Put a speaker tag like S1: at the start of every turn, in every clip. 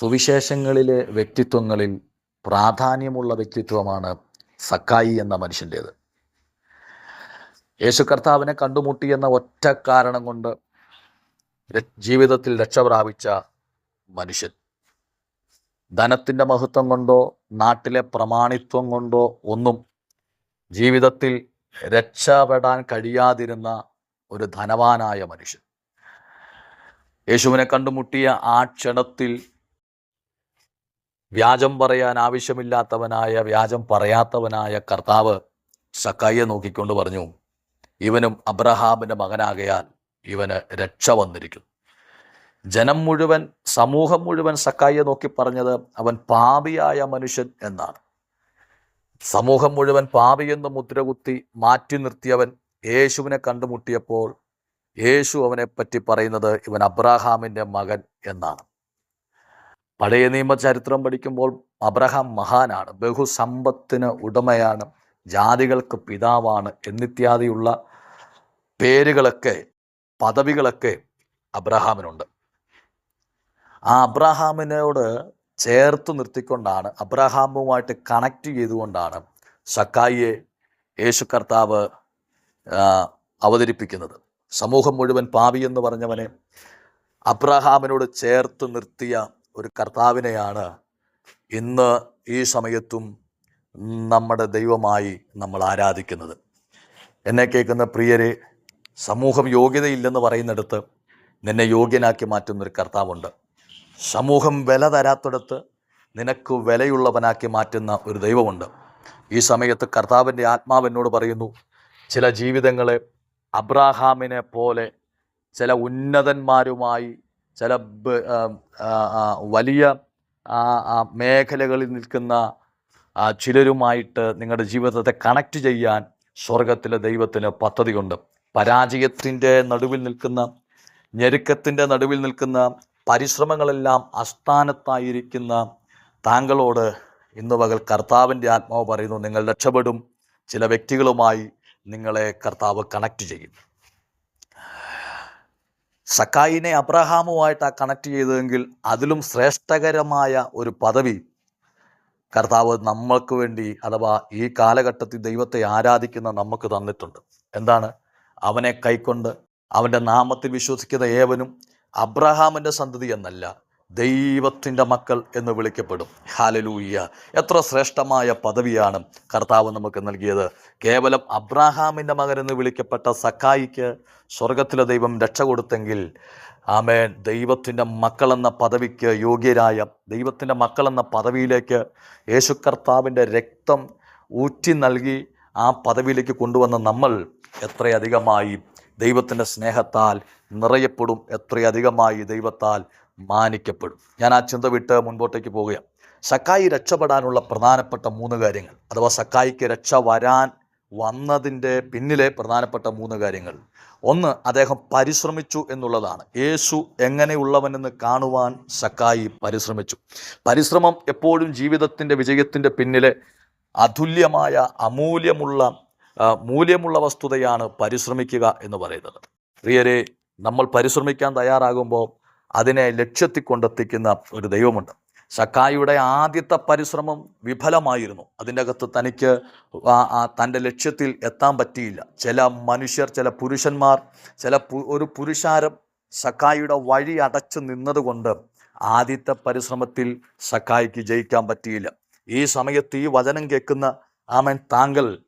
S1: സുവിശേഷങ്ങളിലെ വ്യക്തിത്വങ്ങളിൽ പ്രാധാന്യമുള്ള വ്യക്തിത്വമാണ് സക്കായി എന്ന മനുഷ്യന്റേത്. യേശു കർത്താവിനെ കണ്ടുമുട്ടി എന്ന ഒറ്റ കാരണം കൊണ്ട് ജീവിതത്തിൽ രക്ഷ പ്രാപിച്ച മനുഷ്യൻ. ധനത്തിന്റെ മഹത്വം കൊണ്ടോ നാട്ടിലെ പ്രമാണിത്വം കൊണ്ടോ ഒന്നും ജീവിതത്തിൽ രക്ഷപ്പെടാൻ കഴിയാതിരുന്ന ഒരു ധനവാനായ മനുഷ്യൻ. യേശുവിനെ കണ്ടുമുട്ടിയ ആ ക്ഷണത്തിൽ വ്യാജം പറയാൻ ആവശ്യമില്ലാത്തവനായ വ്യാജം പറയാത്തവനായ കർത്താവ് സക്കായിയെ നോക്കിക്കൊണ്ട് പറഞ്ഞു ഇവനും അബ്രഹാമിന്റെ മകനാകയാൽ ഇവന് രക്ഷ വന്നിരിക്കുന്നു. ജനം മുഴുവൻ സമൂഹം മുഴുവൻ സക്കായിയെ നോക്കി പറഞ്ഞത് അവൻ പാപിയായ മനുഷ്യൻ എന്നാണ്. സമൂഹം മുഴുവൻ പാപിയെന്ന് മുദ്രകുത്തി മാറ്റി നിർത്തിയവൻ യേശുവിനെ കണ്ടുമുട്ടിയപ്പോൾ യേശു അവനെപ്പറ്റി പറ്റി പറയുന്നത് ഇവൻ അബ്രാഹാമിന്റെ മകൻ എന്നാണ്. പഴയ നിയമ ചരിത്രം പഠിക്കുമ്പോൾ അബ്രഹാം മഹാനാണ് ബഹുസമ്പത്തിന് ഉടമയാണ് ജാതികൾക്ക് പിതാവാണ് എന്നിത്യാദിയുള്ള പേരുകളൊക്കെ പദവികളൊക്കെ അബ്രഹാമിനുണ്ട്. ആ അബ്രഹാമിനോട് ചേർത്ത് നിർത്തിക്കൊണ്ടാണ് അബ്രഹാമുമായിട്ട് കണക്റ്റ് ചെയ്തുകൊണ്ടാണ് സക്കായിയെ യേശു കർത്താവ് അവതരിപ്പിക്കുന്നത്. സമൂഹം മുഴുവൻ പാപി എന്ന് പറഞ്ഞവനെ അബ്രഹാമിനോട് ചേർത്ത് നിർത്തിയ ഒരു കർത്താവിനെയാണ് ഇന്ന് ഈ സമയത്തും നമ്മുടെ ദൈവമായി നമ്മൾ ആരാധിക്കുന്നത്. എന്നെ കേൾക്കുന്ന പ്രിയരെ സമൂഹം യോഗ്യതയില്ലെന്ന് പറയുന്നിടത്ത് നിന്നെ യോഗ്യനാക്കി മാറ്റുന്നൊരു കർത്താവുണ്ട്. സമൂഹം വില തരാത്തിടത്ത് നിനക്ക് വിലയുള്ളവനാക്കി മാറ്റുന്ന ഒരു ദൈവമുണ്ട്. ഈ സമയത്ത് കർത്താവിന്റെ ആത്മാവ് എന്നോട് പറയുന്നു ചില ജീവിതങ്ങളെ അബ്രാഹാമിനെ പോലെ ചില ഉന്നതന്മാരുമായി ചില വലിയ മേഖലകളിൽ നിൽക്കുന്ന ചിലരുമായിട്ട് നിങ്ങളുടെ ജീവിതത്തെ കണക്റ്റ് ചെയ്യാൻ സ്വർഗത്തിലെ ദൈവത്തിന് പദ്ധതിയുണ്ട്. പരാജയത്തിന്റെ നടുവിൽ നിൽക്കുന്ന ഞെരുക്കത്തിന്റെ നടുവിൽ നിൽക്കുന്ന പരിശ്രമങ്ങളെല്ലാം അസ്ഥാനത്തായിരിക്കുന്ന താങ്കളോട് ഇന്ന് പകൽ കർത്താവിന്റെ ആത്മാവ് പറയുന്നു നിങ്ങൾ രക്ഷപ്പെടും. ചില വ്യക്തികളുമായി നിങ്ങളെ കർത്താവ് കണക്റ്റ് ചെയ്യും. സക്കായിനെ അബ്രഹാമുമായിട്ടാണ് കണക്ട് ചെയ്തതെങ്കിൽ അതിലും ശ്രേഷ്ഠകരമായ ഒരു പദവി കർത്താവ് നമ്മൾക്ക് വേണ്ടി അഥവാ ഈ കാലഘട്ടത്തിൽ ദൈവത്തെ ആരാധിക്കുന്ന നമുക്ക് തന്നിട്ടുണ്ട്. എന്താണ്? അവനെ കൈക്കൊണ്ട് അവന്റെ നാമത്തിൽ വിശ്വസിക്കുന്ന ഏവനും അബ്രഹാമിന്റെ സന്തതി എന്നല്ല. ദൈവത്തിന്റെ മക്കൾ എന്ന് വിളിക്കപ്പെടും. ഹാലലൂയ്യ എത്ര ശ്രേഷ്ഠമായ പദവിയാണ് കർത്താവ് നമുക്ക് നൽകിയത്. കേവലം അബ്രാഹാമിന്റെ മകൻ എന്ന് വിളിക്കപ്പെട്ട സക്കായിക്ക് സ്വർഗത്തിലെ ദൈവം രക്ഷ കൊടുത്തെങ്കിൽ ആമേൻ. ദൈവത്തിന്റെ മക്കളെന്ന പദവിക്ക് യോഗ്യരായ ദൈവത്തിന്റെ മക്കളെന്ന പദവിയിലേക്ക് യേശു കർത്താവിന്റെ രക്തം ഊറ്റി നൽകി ആ പദവിയിലേക്ക് കൊണ്ടുവന്ന നമ്മൾ എത്രയധികമായി ദൈവത്തിന്റെ സ്നേഹത്താൽ നിറയപ്പെടും. എത്രയധികമായി ദൈവത്താൽ മാനിക്കപ്പെടും. ഞാൻ ആ ചിന്ത വിട്ട് മുൻപോട്ടേക്ക് പോവുകയാണ്. സക്കായി രക്ഷപ്പെടാനുള്ള പ്രധാനപ്പെട്ട മൂന്ന് കാര്യങ്ങൾ അഥവാ സക്കായിക്ക് രക്ഷ വരാൻ വന്നതിന്റെ പിന്നിലെ പ്രധാനപ്പെട്ട മൂന്ന് കാര്യങ്ങൾ. ഒന്ന് അദ്ദേഹം പരിശ്രമിച്ചു എന്നുള്ളതാണ്. യേശു എങ്ങനെയുള്ളവനെന്ന് കാണുവാൻ സക്കായി പരിശ്രമിച്ചു. പരിശ്രമം എപ്പോഴും ജീവിതത്തിന്റെ വിജയത്തിന്റെ പിന്നിലെ അതുല്യമായ അമൂല്യമുള്ള മൂല്യമുള്ള വസ്തുതയാണ് പരിശ്രമിക്കുക എന്ന് പറയുന്നത്. പ്രിയരെ നമ്മൾ പരിശ്രമിക്കാൻ തയ്യാറാകുമ്പോൾ അതിനെ ലക്ഷ്യത്തിൽ കൊണ്ടെത്തിക്കുന്ന ഒരു ദൈവമുണ്ട്. സക്കായിയുടെ ആദ്യത്തെ പരിശ്രമം വിഫലമായിരുന്നു. അതിന്റെ അകത്ത് തനിക്ക് തന്റെ ലക്ഷ്യത്തിൽ എത്താൻ പറ്റിയില്ല. ചില മനുഷ്യർ ചില പുരുഷന്മാർ ചില ഒരു പുരുഷാരം സക്കായിയുടെ വഴി അടച്ചു നിന്നതുകൊണ്ട് ആദ്യത്തെ പരിശ്രമത്തിൽ സക്കായിക്ക് ജയിക്കാൻ പറ്റിയില്ല. ഈ സമയത്ത് ഈ വചനം കേൾക്കുന്ന ആമൻ താങ്കൾ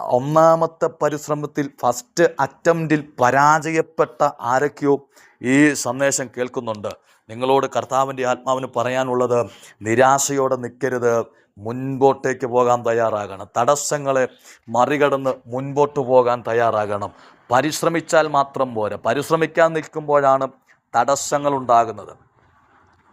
S1: ഒന്നാമത്തെ പരിശ്രമത്തിൽ ഫസ്റ്റ് അറ്റംപ്റ്റിൽ പരാജയപ്പെട്ട ആരൊക്കെയോ ഈ സന്ദേശം കേൾക്കുന്നുണ്ട്. നിങ്ങളോട് കർത്താവിന്റെ ആത്മാവിന് പറയാനുള്ളത് നിരാശയോടെ നിൽക്കരുത് മുൻപോട്ടേക്ക് പോകാൻ തയ്യാറാകണം. തടസ്സങ്ങളെ മറികടന്ന് മുൻപോട്ട് പോകാൻ തയ്യാറാകണം. പരിശ്രമിച്ചാൽ മാത്രം പോരാ. പരിശ്രമിക്കാൻ നിൽക്കുമ്പോഴാണ് തടസ്സങ്ങൾ ഉണ്ടാകുന്നത്.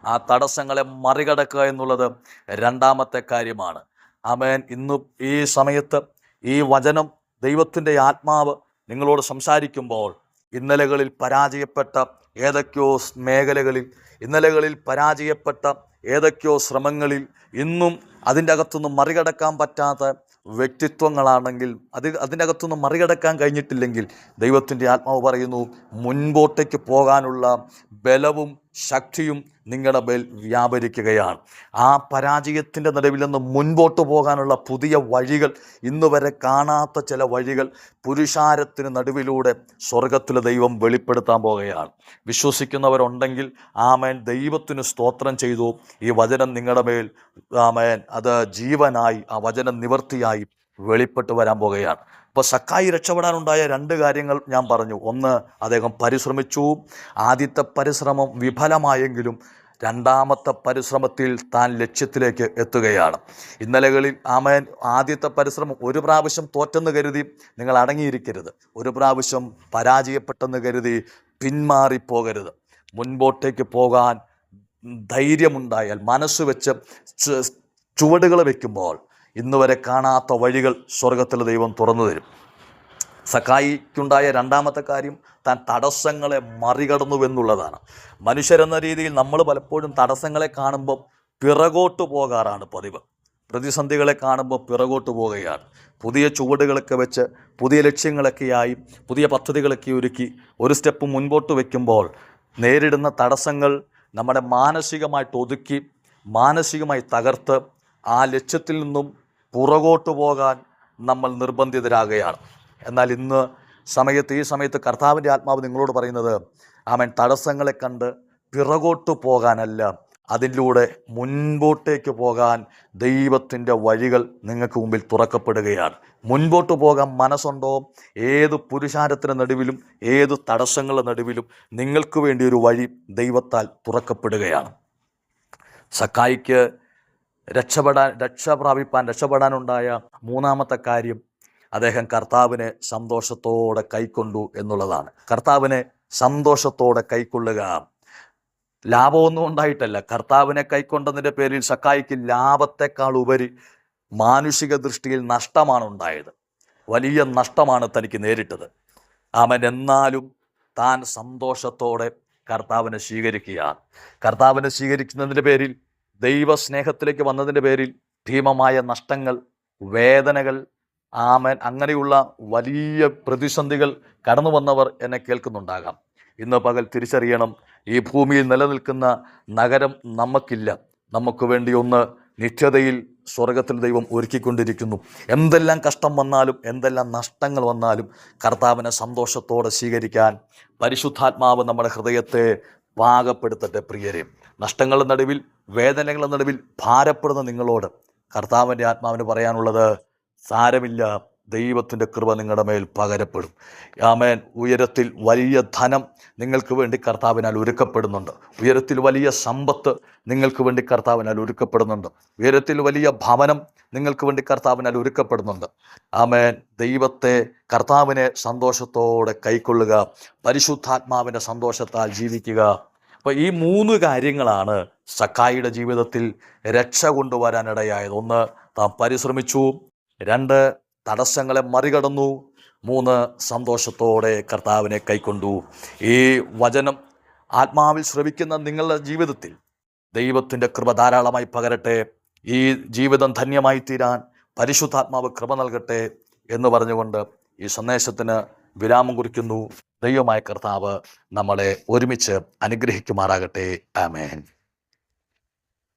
S1: ആ തടസ്സങ്ങളെ മറികടക്കുക എന്നുള്ളത് രണ്ടാമത്തെ കാര്യമാണ്. ആമേൻ. ഇന്ന് ഈ സമയത്ത് ഈ വചനം ദൈവത്തിന്റെ ആത്മാവ് നിങ്ങളോട് സംസാരിക്കുമ്പോൾ ഇന്നലകളിൽ പരാജയപ്പെട്ട ഏതൊക്കെയോ മേഖലകളിൽ ഇന്നലകളിൽ പരാജയപ്പെട്ട ഏതൊക്കെയോ ശ്രമങ്ങളിൽ ഇന്നും അതിന്റെ അകത്തുനിന്ന് മറികടക്കാൻ പറ്റാത്ത വ്യക്തിത്വങ്ങളാണെങ്കിൽ അത് അതിന്റെ അകത്തുനിന്ന് മറികടക്കാൻ കഴിഞ്ഞിട്ടില്ലെങ്കിൽ ദൈവത്തിന്റെ ആത്മാവ് പറയുന്നു മുൻപോട്ടേക്ക് പോകാനുള്ള ബലവും ശക്തിയും നിങ്ങളുടെ മേൽ വ്യാപരിക്കുകയാണ്. ആ പരാജയത്തിന്റെ നിലവിൽ നിന്ന് മുൻപോട്ട് പോകാനുള്ള പുതിയ വഴികൾ ഇന്ന് വരെ കാണാത്ത ചില വഴികൾ പുരുഷാരത്തിന് നടുവിലൂടെ സ്വർഗത്തിലെ ദൈവം വെളിപ്പെടുത്താൻ പോകുകയാണ് വിശ്വസിക്കുന്നവരുണ്ടെങ്കിൽ ആമേൻ. ദൈവത്തിന് സ്തോത്രം ചെയ്തു. ഈ വചനം നിങ്ങളുടെ മേൽ ആമേൻ അത് ജീവനായി ആ വചനം നിവർത്തിയായി വെളിപ്പെട്ട് വരാൻ പോകുകയാണ് ഇപ്പോൾ സക്കായി രക്ഷപ്പെടാനുണ്ടായ രണ്ട് കാര്യങ്ങൾ ഞാൻ പറഞ്ഞു. ഒന്ന് അദ്ദേഹം പരിശ്രമിച്ചു. ആദ്യത്തെ പരിശ്രമം വിഫലമായെങ്കിലും രണ്ടാമത്തെ പരിശ്രമത്തിൽ താൻ ലക്ഷ്യത്തിലേക്ക് എത്തുകയാണ്. ഇന്നലകളിൽ ആമയൻ ആദ്യത്തെ പരിശ്രമം ഒരു പ്രാവശ്യം തോറ്റെന്ന് കരുതി നിങ്ങൾ അടങ്ങിയിരിക്കരുത്. ഒരു പ്രാവശ്യം പരാജയപ്പെട്ടെന്ന് കരുതി പിന്മാറിപ്പോകരുത്. മുൻപോട്ടേക്ക് പോകാൻ ധൈര്യമുണ്ടായാൽ മനസ്സ് വെച്ച് ചുവടുകൾ വെക്കുമ്പോൾ ഇന്ന് വരെ കാണാത്ത വഴികൾ സ്വർഗത്തിൽ ദൈവം തുറന്നു തരും. സക്കായിക്കുണ്ടായ രണ്ടാമത്തെ കാര്യം താൻ തടസ്സങ്ങളെ മറികടന്നു എന്നുള്ളതാണ് മനുഷ്യരെന്ന രീതിയിൽ നമ്മൾ പലപ്പോഴും തടസ്സങ്ങളെ കാണുമ്പോൾ പിറകോട്ട് പോകാറാണ് പതിവ്. പ്രതിസന്ധികളെ കാണുമ്പോൾ പിറകോട്ട് പോവുകയാണ്. പുതിയ ചുവടുകളൊക്കെ വെച്ച് പുതിയ ലക്ഷ്യങ്ങളൊക്കെയായി പുതിയ പദ്ധതികളൊക്കെ ഒരുക്കി ഒരു സ്റ്റെപ്പ് മുൻപോട്ട് വയ്ക്കുമ്പോൾ നേരിടുന്ന തടസ്സങ്ങൾ നമ്മുടെ മാനസികമായിട്ട് ഒതുക്കി മാനസികമായി തകർത്ത് ആ ലക്ഷ്യത്തിൽ നിന്നും പുറകോട്ട് പോകാൻ നമ്മൾ നിർബന്ധിതരാകുകയാണ്. എന്നാൽ ഇന്ന് സമയത്ത് ഈ സമയത്ത് കർത്താവിന്റെ ആത്മാവ് നിങ്ങളോട് പറയുന്നത് അവൻ തടസ്സങ്ങളെ കണ്ട് പിറകോട്ട് പോകാനല്ല അതിലൂടെ മുൻപോട്ടേക്ക് പോകാൻ ദൈവത്തിന്റെ വഴികൾ നിങ്ങൾക്ക് മുമ്പിൽ തുറക്കപ്പെടുകയാണ്. മുൻപോട്ട് പോകാൻ മനസ്സുണ്ടോ? ഏത് പുരുഷാരത്തിന്റെ നടുവിലും ഏത് തടസ്സങ്ങളുടെ നടുവിലും നിങ്ങൾക്ക് വേണ്ടി ഒരു വഴി ദൈവത്താൽ തുറക്കപ്പെടുകയാണ്. സക്കായിക്ക് രക്ഷപ്പെടാൻ രക്ഷ പ്രാപിപ്പാൻ രക്ഷപ്പെടാനുണ്ടായ മൂന്നാമത്തെ കാര്യം അദ്ദേഹം കർത്താവിനെ സന്തോഷത്തോടെ കൈക്കൊണ്ടു എന്നുള്ളതാണ്. കർത്താവിനെ സന്തോഷത്തോടെ കൈക്കൊള്ളുക. ലാഭമൊന്നും ഉണ്ടായിട്ടല്ല. കർത്താവിനെ കൈക്കൊണ്ടതിന്റെ പേരിൽ സക്കായിക്ക് ലാഭത്തെക്കാൾ ഉപരി മാനുഷിക ദൃഷ്ടിയിൽ നഷ്ടമാണ് ഉണ്ടായത്. വലിയ നഷ്ടമാണ് തനിക്ക് നേരിട്ടത്. അവൻ എന്നാലും താൻ സന്തോഷത്തോടെ കർത്താവിനെ സ്വീകരിക്കുകയാണ്. കർത്താവിനെ സ്വീകരിക്കുന്നതിന്റെ പേരിൽ ദൈവസ്നേഹത്തിലേക്ക് വന്നതിന്റെ പേരിൽ ഭീമമായ നഷ്ടങ്ങൾ വേദനകൾ ആമൻ അങ്ങനെയുള്ള വലിയ പ്രതിസന്ധികൾ കടന്നു വന്നവർ എന്നെ കേൾക്കുന്നുണ്ടാകാം. ഇന്ന് പകൽ തിരിച്ചറിയണം ഈ ഭൂമിയിൽ നിലനിൽക്കുന്ന നഗരം നമുക്കില്ല. നമുക്ക് വേണ്ടി ഒന്ന് നിത്യതയിൽ സ്വർഗത്തിൽ ദൈവം ഒരുക്കിക്കൊണ്ടിരിക്കുന്നു. എന്തെല്ലാം കഷ്ടം വന്നാലും എന്തെല്ലാം നഷ്ടങ്ങൾ വന്നാലും കർത്താവിനെ സന്തോഷത്തോടെ സ്വീകരിക്കാൻ പരിശുദ്ധാത്മാവ് നമ്മുടെ ഹൃദയത്തെ പാകപ്പെടുത്തട്ടെ പ്രിയരെ. നഷ്ടങ്ങളുടെ നടുവിൽ വേദനകളുടെ നടുവിൽ ഭാരപ്പെടുന്ന നിങ്ങളോട് കർത്താവിന്റെ ആത്മാവിന് പറയാനുള്ളത് സാരമില്ല. ദൈവത്തിന്റെ കൃപ നിങ്ങളുടെ മേൽ പകരപ്പെടും. ആമേൻ. ഉയരത്തിൽ വലിയ ധനം നിങ്ങൾക്ക് വേണ്ടി കർത്താവിനാൽ ഒരുക്കപ്പെടുന്നുണ്ട്. ഉയരത്തിൽ വലിയ സമ്പത്ത് നിങ്ങൾക്ക് വേണ്ടി കർത്താവിനാൽ ഒരുക്കപ്പെടുന്നുണ്ട്. ഉയരത്തിൽ വലിയ ഭവനം നിങ്ങൾക്ക് വേണ്ടി കർത്താവിനാൽ ഒരുക്കപ്പെടുന്നുണ്ട്. ആമേൻ. ദൈവത്തെ കർത്താവിനെ സന്തോഷത്തോടെ കൈക്കൊള്ളുക പരിശുദ്ധാത്മാവിന്റെ സന്തോഷത്താൽ ജീവിക്കുക. അപ്പോൾ ഈ മൂന്ന് കാര്യങ്ങളാണ് സക്കായിയുടെ ജീവിതത്തിൽ രക്ഷ കൊണ്ടുവരാനിടയായത്. ഒന്ന് താൻ പരിശ്രമിച്ചു. രണ്ട് തടസ്സങ്ങളെ മറികടന്നു. മൂന്ന് സന്തോഷത്തോടെ കർത്താവിനെ കൈക്കൊണ്ടു. ഈ വചനം ആത്മാവിൽ ശ്രവിക്കുന്ന നിങ്ങളുടെ ജീവിതത്തിൽ ദൈവത്തിന്റെ കൃപ ധാരാളമായി പകരട്ടെ. ഈ ജീവിതം ധന്യമായി തീരാൻ പരിശുദ്ധാത്മാവ് കൃപ നൽകട്ടെ എന്ന് പറഞ്ഞുകൊണ്ട് ഈ സന്ദേശത്തിന് വിരാമം കുറിക്കുന്നു. ദൈവമായ കർത്താവ് നമ്മളെ ഒരുമിച്ച് അനുഗ്രഹിക്കുമാറാകട്ടെ. ആമേൻ.